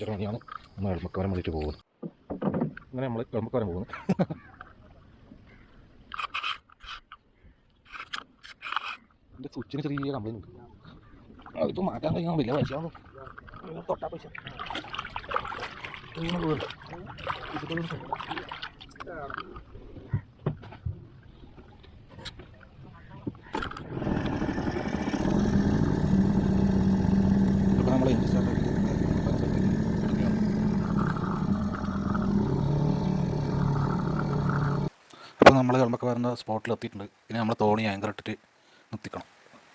അഞ്ചര മണിയാണ് നമ്മൾ എളുപ്പക്കാരൻ വിളിച്ച് പോകുന്നത്. അങ്ങനെ നമ്മൾ എളുപ്പക്കാരൻ പോകുന്നു. എന്റെ സ്വിച്ചിന് ചെറിയ കംപ്ലൈന്റ് ഉണ്ട്. അതിപ്പോൾ മാറ്റാൻ കഴിയാൻ വലിയ പൈസയാവും തൊട്ടാ പൈസ ഇങ്ങനെ പോകണ്ട. ഇതിപ്പോൾ ഇപ്പോൾ നമ്മൾ എഞ്ചിൻ സ്റ്റാർട്ടാക്കി നമ്മൾ വരുന്ന സ്പോട്ടിൽ എത്തിയിട്ടുണ്ട്. ഇനി നമ്മൾ തോണി ആങ്കർ ഇട്ടിട്ട് നിർത്തിക്കണം.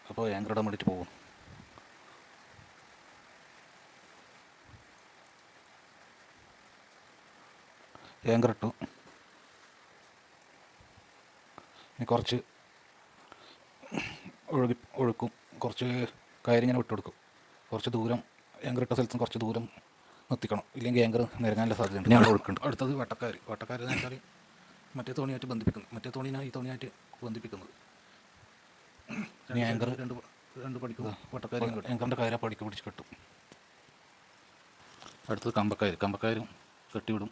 അപ്പോൾ ആങ്കർ ഇടാൻ വേണ്ടിയിട്ട് പോകും ആങ്കർ ഇട്ടു. ഇനി കുറച്ച് ഒഴുകി ഒഴുക്കും. കുറച്ച് കയറിങ്ങനെ വിട്ടുകൊടുക്കും. കുറച്ച് ദൂരം ആങ്കർ ഇട്ട സ്ഥലത്തും കുറച്ച് ദൂരം നിർത്തിക്കണം. ഇല്ലെങ്കിൽ ആങ്കർ നിരങ്ങാനുള്ള സാധ്യതയുണ്ട്. ഞാൻ ഒഴുക്കുന്നുണ്ട്. അടുത്തത് വട്ടക്കാർ വട്ടക്കാർ എന്ന് വെച്ചാൽ മറ്റേ തോണിയായിട്ട് ബന്ധിപ്പിക്കുന്നു. മറ്റേ തോണിയാണ് ഈ തോണിയായിട്ട് ബന്ധിപ്പിക്കുന്നത്. ആങ്കർ രണ്ട് രണ്ട് പഠിക്കുക വട്ടക്കാർ ആങ്കറിന്റെ കയറെ പഠിക്ക് പിടിച്ച് കെട്ടും. അടുത്തത് കമ്പക്കായർ കമ്പക്കായരും കെട്ടിവിടും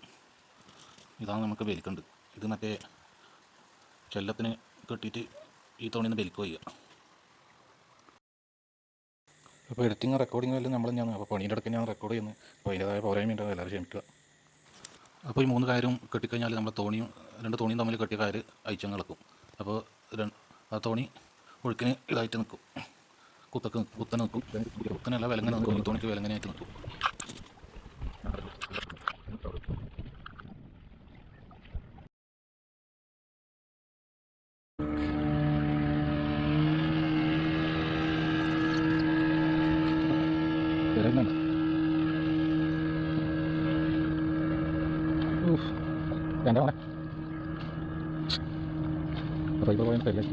ഇതാണ് നമുക്ക് വലിക്കേണ്ടത് ഇത് മറ്റേ ചെല്ലത്തിന് കെട്ടിയിട്ട് ഈ തോണിയിൽ നിന്ന് വലിക്കുക ചെയ്യുക അപ്പോൾ എഡിറ്റിങ് റെക്കോർഡിംഗ് എല്ലാം നമ്മൾ തന്നെയാണ്. അപ്പോൾ പണിയുടെ ഇടയ്ക്ക് ഞാൻ റെക്കോർഡ് ചെയ്യുന്നത്. അപ്പോൾ അതിന്റെതായ പോരായ്മയുണ്ട്. എല്ലാവരും ക്ഷമിക്കുക. അപ്പോൾ ഈ മൂന്ന് കയറും കെട്ടിക്കഴിഞ്ഞാൽ നമ്മൾ തോണിയും രണ്ട് തോണിയും തമ്മിൽ കെട്ടിയ കാര് അയച്ചങ്ങ് കിടക്കും അപ്പോൾ ആ തോണി ഒഴുക്കിന് ഇതായിട്ട് നിൽക്കും. കുത്തക്ക് കുത്തനെ നിൽക്കും. കുത്തനല്ല വിലങ്ങനെ നിൽക്കും. ഈ തോണിക്ക് വിലങ്ങനെയായിട്ട് നിൽക്കും. വരുന്നുണ്ട് വേണ്ട ഫൈബർ പോയിന്റ് അല്ലേ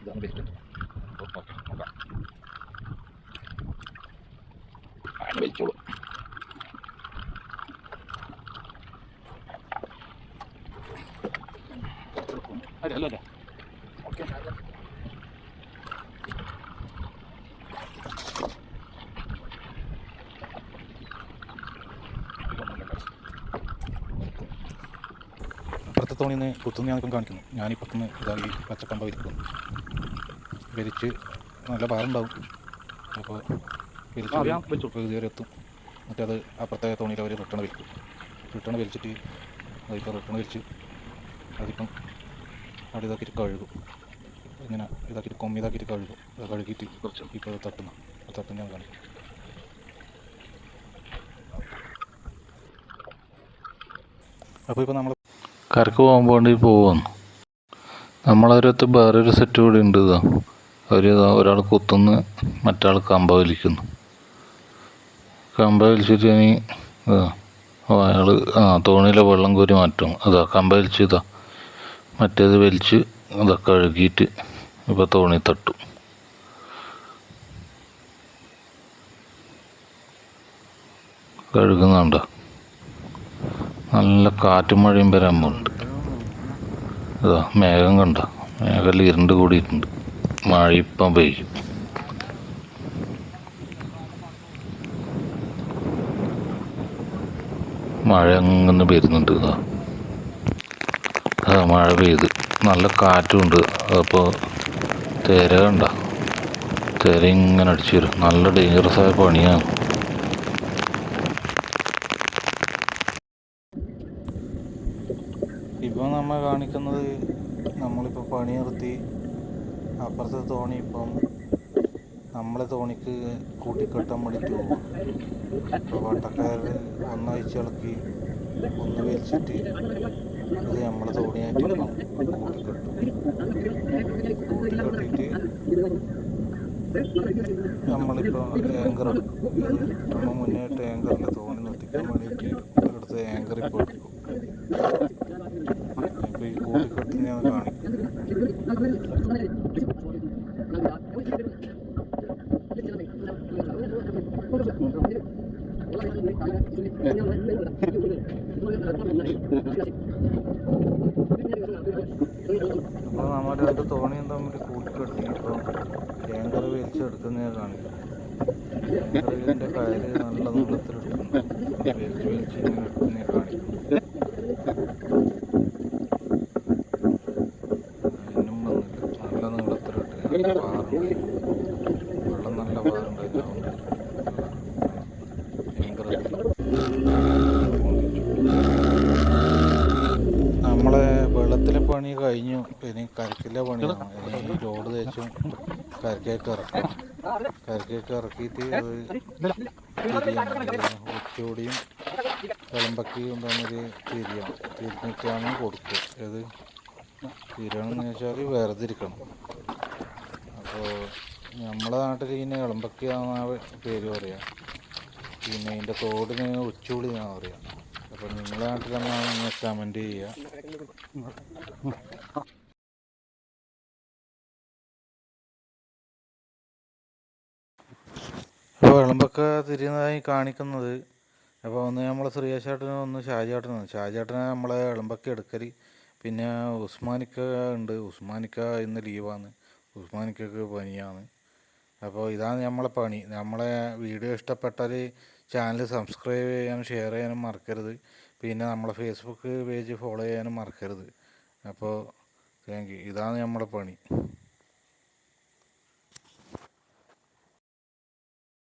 ഇതാണ് ബെസ്റ്റ് ഓക്കെ നോക്കാം അതിന് വലിച്ചോളൂ അതെ അല്ല അല്ലേ തോണിയിൽ നിന്ന് കുത്തുന്ന ഞാനിപ്പം കാണിക്കുന്നു ഞാനിപ്പുറത്തുനിന്ന് ഇതായി പച്ചക്കമ്പ വിരിക്കുന്നു. വിരിച്ച് നല്ല പാറുണ്ടാവും. അപ്പോൾ വിരിച്ച് ഇതുവരെ എത്തും. എന്നിട്ട് അത് അപ്പുറത്തെ തോണിയിൽ അവർ റിട്ടേൺ വലിക്കും റിട്ടേൺ വലിച്ചിട്ട് അതിപ്പോൾ റിട്ടേൺ വലിച്ച് അതിപ്പം അവിടെ ഇതാക്കിയിട്ട് കഴുകും. ഇങ്ങനെ ഇതാക്കിയിട്ട് കൊമ്മി ഇതാക്കിയിട്ട് കഴുകും. അത് കഴുകിയിട്ട് ഇപ്പോൾ തട്ടുന്നു. ആ തട്ടുന്ന ഞാൻ കാണിക്കും. അപ്പോൾ ഇപ്പോൾ നമ്മൾ കരക്ക് പോകാൻ വേണ്ടി പോവാന്ന് നമ്മളൊരത്ത് വേറൊരു സെറ്റ് കൂടി ഉണ്ട് ഇതാ. ഒരു ഒരാൾ കുത്തുന്നു മറ്റാൾ കമ്പ വലിക്കുന്നു. കമ്പ വലിച്ചിട്ട് ഇനി അയാൾ ആ തോണിയിലെ വെള്ളം കോരി മാറ്റും. അതാ കമ്പ വലിച്ച് ഇതാ. മറ്റേത് വലിച്ച് ഇതാ കഴുകിയിട്ട് ഇപ്പോൾ തോണി തട്ടും. കഴുകുന്നുണ്ടോ? നല്ല കാറ്റും മഴയും വരാൻ പോകുന്നുണ്ട്. അതാ മേഘം കണ്ട? മേഘം ഇരുണ്ട് കൂടിയിട്ടുണ്ട്. മഴ ഇപ്പം പെയ്യും. മഴ അങ്ങനെ വരുന്നുണ്ട് ഇതാ. അതാ മഴ പെയ്ത്. നല്ല കാറ്റുമുണ്ട് അപ്പോൾ തിര കണ്ട? തിര ഇങ്ങനെ അടിച്ചു വരും. നല്ല ഡേഞ്ചറസ് ആയ പണിയാണ് ഇപ്പോൾ നമ്മൾ കാണിക്കുന്നത് നമ്മളിപ്പോൾ പണി നിർത്തി അപ്പുറത്തെ തോണി ഇപ്പം നമ്മളെ തോണിക്ക് കൂട്ടിക്കെട്ടാൻ വേണ്ടിയിട്ട് പോകും അപ്പോൾ വട്ടക്കാർ ഒന്നഴിച്ച് ഇളക്കി ഒന്ന് വലിച്ചിട്ട് ഇത് നമ്മളെ തോണിയായിട്ട് കൂട്ടിക്കെട്ടും. കൂട്ടിക്കെട്ടിട്ട് നമ്മളിപ്പോൾ ആങ്കർ നമ്മൾ നമ്മൾ ആയിട്ട് ആങ്കറിൽ തോണി നിർത്തിക്കാൻ വേണ്ടിയിട്ട് എടുത്ത് ആങ്കർ ഇപ്പോൾ എടുക്കും ഞാൻ കാണിക്കും അപ്പോൾ നമ്മൾ രണ്ട് തോണിയും തമ്മിൽ കൂട്ടിക്കെട്ടി ഇപ്പോൾ ഏങ്കർ വലിച്ചെടുക്കുന്നേ കാണിക്കും ഏങ്കറിന്റെ കയറ് നല്ല നീളത്തിലിട്ടുണ്ട്. വലിച്ച് വലിച്ച് ഇങ്ങനെ ഇനി കരക്കിലെ പണിയാണ് ലോഡ് തേച്ചും കരക്കേക്ക് ഇറക്കും. കരക്കേക്ക് ഇറക്കിയിട്ട് ഉച്ചയോടിയും വിളമ്പക്കയും തമ്മിൽ തിരിയാണ്. തിരിഞ്ഞിട്ടാണ് കൊടുക്കുക. ഏത് തിരിയണമെന്ന് വെച്ചാൽ വേർതിരിക്കണം അപ്പോൾ നമ്മളെ നാട്ടിൽ ഇതിനെ ഇളമ്പക്കയാണെന്നാണ് പേര് പറയാം? പിന്നെ ഇതിന്റെ തോടിന് ഉച്ചൂളി എന്നാണ് പറയുക അപ്പോൾ നിങ്ങളുടെ നാട്ടിലെന്നാണ് നിങ്ങൾ കമന്റ് ചെയ്യുക? അപ്പോൾ വിളമ്പൊക്കെ തിരിയുന്നതായി കാണിക്കുന്നത്. അപ്പോൾ ഒന്ന് നമ്മളെ ശ്രീയേശേട്ടനും ഒന്ന് ഷാജേട്ടനും ഷാജേട്ടനെ നമ്മളെ വിളമ്പൊക്കെ എടുക്കൽ പിന്നെ ഉസ്മാനിക്ക ഉണ്ട്. ഉസ്മാനിക്ക ഇന്ന് ലീവാണ്. ഉസ്മാനിക്കൊക്കെ പനിയാണ്. അപ്പോൾ ഇതാണ് നമ്മളെ പണി. നമ്മളെ വീഡിയോ ഇഷ്ടപ്പെട്ടാൽ ചാനൽ സബ്സ്ക്രൈബ് ചെയ്യാനും ഷെയർ ചെയ്യാനും മറക്കരുത്. പിന്നെ നമ്മളെ ഫേസ്ബുക്ക് പേജ് ഫോളോ ചെയ്യാനും മറക്കരുത്. അപ്പോൾ താങ്ക് യു ഇതാണ് നമ്മളെ പണി.